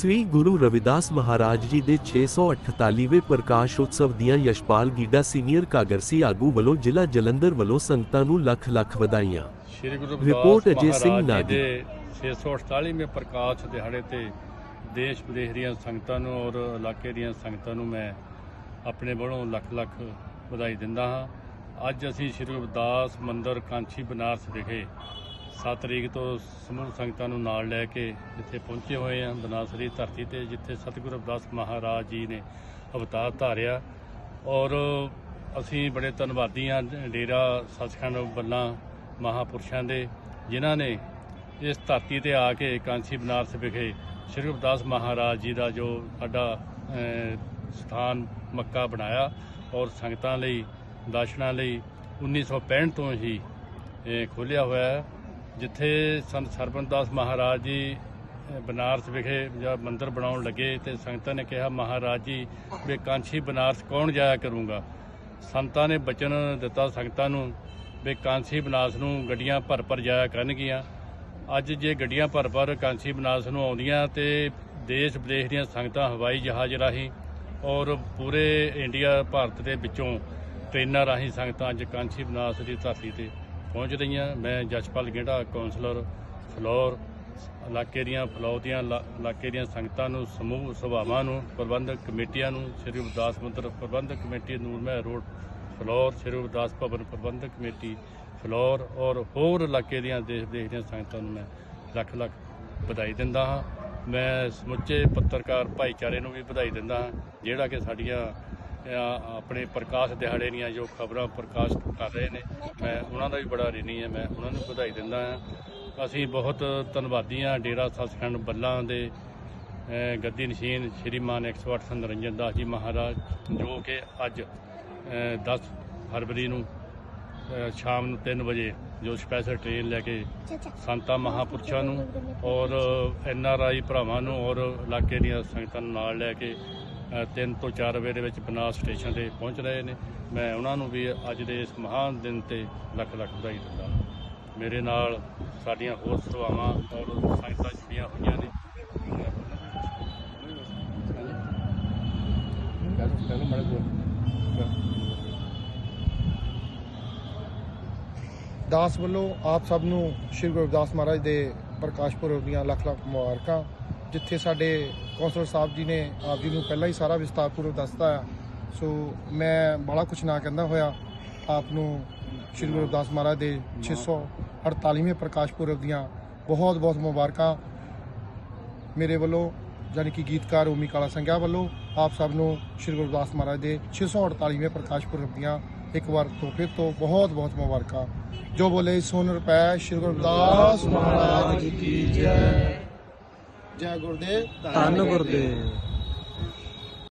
ਸ੍ਰੀ ਗੁਰੂ ਰਵਿਦਾਸ ਮਹਾਰਾਜ ਜੀ ਦੇ 648ਵੇਂ ਪ੍ਰਕਾਸ਼ ਉਤਸਵ ਦੀਆਂ ਯਸ਼ਪਾਲ ਗੀਡਾ ਸੀਨੀਅਰ ਕਾਗਰਸੀ ਆਗੂ ਵੱਲੋਂ ਜ਼ਿਲ੍ਹਾ ਜਲੰਧਰ ਵੱਲੋਂ ਸੰਗਤਾਂ ਨੂੰ ਲੱਖ ਲੱਖ ਵਧਾਈਆਂ ਸ਼੍ਰੀ ਗੁਰੂ ਰਿਪੋਰਟ ਅਜੇ ਸਿੰਘ ਨਾਗੀ। ਜੀ ਦੇ 648ਵੇਂ ਪ੍ਰਕਾਸ਼ ਦਿਹਾੜੇ ਤੇ ਦੇਸ਼ ਵਿਦੇਸ਼ ਦੀਆਂ ਸੰਗਤਾਂ ਨੂੰ ਔਰ ਇਲਾਕੇ ਦੀਆਂ ਸੰਗਤਾਂ ਨੂੰ ਮੈਂ ਆਪਣੇ ਵੱਲੋਂ ਲੱਖ ਲੱਖ ਵਧਾਈ ਦਿੰਦਾ ਹਾਂ ਅੱਜ ਅਸੀਂ ਸ਼੍ਰੀ ਰਵਿਦਾਸ ਮੰਦਿਰ ਕਾਂਚੀ ਬਨਾਰਸ ਵਿਖੇ 7 ਤਰੀਕ ਤੋਂ ਸਮੂਹ ਸੰਗਤਾਂ ਨੂੰ ਨਾਲ ਲੈ ਕੇ ਇੱਥੇ ਪਹੁੰਚੇ ਹੋਏ ਹਾਂ ਬਨਾਸਰੀ ਧਰਤੀ ਤੇ, ਜਿੱਥੇ ਸਤਿਗੁਰੂ ਰਵਿਦਾਸ ਮਹਾਰਾਜ ਜੀ ਨੇ ਅਵਤਾਰ ਧਾਰਿਆ। ਔਰ ਅਸੀਂ ਬੜੇ ਧੰਨਵਾਦੀ ਹਾਂ ਡੇਰਾ ਸੱਚਖੰਡ ਬੱਲਾ ਮਹਾਪੁਰਸ਼ਾਂ ਦੇ, ਜਿਨ੍ਹਾਂ ਨੇ ਇਸ ਧਰਤੀ ਤੇ ਆ ਕੇ ਕਾਂਸੀ ਬਨਾਰਸ ਵਿਖੇ ਸ਼੍ਰੀ ਗੁਰਦਾਸ ਮਹਾਰਾਜ ਜੀ ਦਾ ਜੋ ਸਾਡਾ ਸਥਾਨ ਮੱਕਾ ਬਣਾਇਆ। ਔਰ ਸੰਗਤਾਂ ਲਈ, ਦਰਸ਼ਨਾਂ ਲਈ 1965 ਤੋਂ ਹੀ ਖੋਲ੍ਹਿਆ ਹੋਇਆ ਹੈ। ਜਿੱਥੇ ਸੰਤ ਸਰਬਨਦਾਸ ਮਹਾਰਾਜ ਜੀ ਬਨਾਰਸ ਵਿਖੇ ਜਦ ਮੰਦਿਰ ਬਣਾਉਣ ਲੱਗੇ ਤੇ ਸੰਗਤਾਂ ਨੇ ਕਿਹਾ, ਮਹਾਰਾਜ ਜੀ, ਵੀ ਕਾਂਛੀ ਬਨਾਰਸ ਕੌਣ ਜਾਇਆ ਕਰੂੰਗਾ? ਸੰਤਾਂ ਨੇ ਬਚਨ ਦਿੱਤਾ ਸੰਗਤਾਂ ਨੂੰ ਵੀ ਕਾਂਸੀ ਬਨਾਰਸ ਨੂੰ ਗੱਡੀਆਂ ਭਰ ਭਰ ਜਾਇਆ ਕਰਨਗੀਆਂ। ਅੱਜ ਜੇ ਗੱਡੀਆਂ ਭਰ ਭਰ ਕਾਂਸੀ ਬਨਾਰਸ ਨੂੰ ਆਉਂਦੀਆਂ ਤੇ ਦੇਸ਼ ਵਿਦੇਸ਼ ਦੀਆਂ ਸੰਗਤਾਂ ਹਵਾਈ ਜਹਾਜ਼ ਰਾਹੀਂ ਔਰ ਪੂਰੇ ਇੰਡੀਆ, ਭਾਰਤ ਦੇ ਵਿੱਚੋਂ ਟ੍ਰੇਨਾਂ ਰਾਹੀਂ ਸੰਗਤਾਂ ਅੱਜ ਕਾਂਸੀ ਬਨਾਰਸ ਦੀ ਧਰਤੀ ਤੇ ਪਹੁੰਚ ਰਹੀਆਂ ਮੈਂ ਜਸਪਾਲ ਗੇੜਾ ਕਾਉਂਸਲਰ ਫਲੋਰ, ਇਲਾਕੇ ਦੀਆਂ ਫਲੌਰ ਦੀਆਂ ਇਲਾ- ਇਲਾਕੇ ਦੀਆਂ ਸੰਗਤਾਂ ਨੂੰ, ਸਮੂਹ ਸਭਾਵਾਂ ਨੂੰ, ਪ੍ਰਬੰਧਕ ਕਮੇਟੀਆਂ ਨੂੰ, ਸ੍ਰੀ ਗੁਰਦਾਸ ਮੰਦਰ ਪ੍ਰਬੰਧਕ ਕਮੇਟੀ ਨੂਰਮਹਿ ਰੋਡ ਫਲੋਰ, ਸ੍ਰੀ ਗੁਰਦਾਸ ਭਵਨ ਪ੍ਰਬੰਧਕ ਕਮੇਟੀ, ਫਲੋਰ ਔਰ ਹੋਰ ਇਲਾਕੇ ਦੀਆਂ ਦੇਸ਼ ਦੇਸ਼ ਦੀਆਂ ਸੰਗਤਾਂ ਨੂੰ ਮੈਂ ਲੱਖ ਲੱਖ ਵਧਾਈ ਦਿੰਦਾ ਹਾਂ। ਮੈਂ ਸਮੁੱਚੇ ਪੱਤਰਕਾਰ ਭਾਈਚਾਰੇ ਨੂੰ ਵੀ ਵਧਾਈ ਦਿੰਦਾ ਹਾਂ, ਜਿਹੜਾ ਕਿ ਸਾਡੀਆਂ ਆਪਣੇ ਪ੍ਰਕਾਸ਼ ਦਿਹਾੜੇ ਦੀਆਂ ਜੋ ਖਬਰਾਂ ਪ੍ਰਕਾਸ਼ ਕਰ ਰਹੇ ਨੇ ਮੈਂ ਉਹਨਾਂ ਦਾ ਵੀ ਬੜਾ ਰਿਣੀ ਹੈ ਮੈਂ ਉਹਨਾਂ ਨੂੰ ਵਧਾਈ ਦਿੰਦਾ ਹਾਂ। ਅਸੀਂ ਬਹੁਤ ਧੰਨਵਾਦੀ ਹਾਂ ਡੇਰਾ ਸੱਚਖੰਡ ਬੱਲਾਂ ਦੇ ਗੱਦੀ ਨਸ਼ੀਨ ਸ਼੍ਰੀਮਾਨ 108 ਸੰਰੰਜਨ ਦਾਸ ਜੀ ਮਹਾਰਾਜ ਜੋ ਕਿ ਅੱਜ ਅ, 10 ਫਰਵਰੀ ਨੂੰ ਸ਼ਾਮ ਨੂੰ 3 ਵਜੇ ਜੋ ਸਪੈਸ਼ਲ ਟ੍ਰੇਨ ਲੈ ਕੇ ਸੰਤਾਂ ਮਹਾਪੁਰਸ਼ਾਂ ਨੂੰ ਔਰ ਐਨ ਆਰ ਆਈ ਭਰਾਵਾਂ ਨੂੰ ਔਰ ਇਲਾਕੇ ਦੀਆਂ ਸੰਗਤਾਂ ਨੂੰ ਨਾਲ ਲੈ ਕੇ ਤਿੰਨ ਤੋਂ 4 ਵਜੇ ਦੇ ਵਿੱਚ ਬਨਾਸ ਸਟੇਸ਼ਨ ਤੇ ਪਹੁੰਚ ਰਹੇ ਨੇ। ਮੈਂ ਉਹਨਾਂ ਨੂੰ ਵੀ ਅੱਜ ਦੇ ਇਸ ਮਹਾਨ ਦਿਨ ਤੇ ਲੱਖ ਲੱਖ ਵਧਾਈ ਦਿੰਦਾ ਮੇਰੇ ਨਾਲ ਸਾਡੀਆਂ ਹੋਰ ਸੇਵਾਵਾਂ ਔਰ ਸੰਗਤਾਂ ਜੁੜੀਆਂ ਹੋਈਆਂ ਨੇ। ਦਾਸ ਵੱਲੋਂ ਆਪ ਸਭ ਨੂੰ ਸ਼੍ਰੀ ਗੁਰੂ ਰਵਿਦਾਸ ਮਹਾਰਾਜ ਦੇ ਪ੍ਰਕਾਸ਼ ਪੁਰਬ ਦੀਆਂ ਲੱਖ ਲੱਖ ਮੁਬਾਰਕਾਂ। ਜਿੱਥੇ ਸਾਡੇ ਕੌਂਸਲਰ ਸਾਹਿਬ ਜੀ ਨੇ ਆਪ ਜੀ ਨੂੰ ਪਹਿਲਾਂ ਹੀ ਸਾਰਾ ਵਿਸਤਾਰਪੂਰਵਕ ਦੱਸਤਾ ਹੈ ਸੋ ਮੈਂ ਬੜਾ ਕੁਝ ਨਾ ਕਹਿੰਦਾ ਹੋਇਆ। ਆਪ ਨੂੰ ਸ਼੍ਰੀ ਗੁਰੂ ਰਵਿਦਾਸ ਮਹਾਰਾਜ ਦੇ 648ਵੇਂ ਪ੍ਰਕਾਸ਼ ਪੁਰਬ ਦੀਆਂ ਬਹੁਤ ਬਹੁਤ ਮੁਬਾਰਕਾਂ ਮੇਰੇ ਵੱਲੋਂ, ਯਾਨੀ ਕਿ ਗੀਤਕਾਰ ਓਮੀ ਕਾਲਾ ਸੰਘਿਆ ਵੱਲੋਂ ਆਪ ਸਭ ਨੂੰ ਸ਼੍ਰੀ ਗੁਰੂ ਰਵਿਦਾਸ ਮਹਾਰਾਜ ਦੇ 648ਵੇਂ ਪ੍ਰਕਾਸ਼ ਪੁਰਬ ਦੀਆਂ ਇੱਕ ਵਾਰ ਤੋਂ ਫਿਰ ਤੋਂ ਬਹੁਤ ਬਹੁਤ ਮੁਬਾਰਕਾਂ। ਜੋ ਬੋਲੇ ਸੋਨ ਰੁਪਏ ਸ਼੍ਰੀ ਗੁਰੂ ਰਵਿਦਾਸ ਮਹਾਰਾਜ ਕੀ ਜੈ। ਜੈ ਗੁਰਦੇਵ ਧੰਨ ਗੁਰਦੇਵ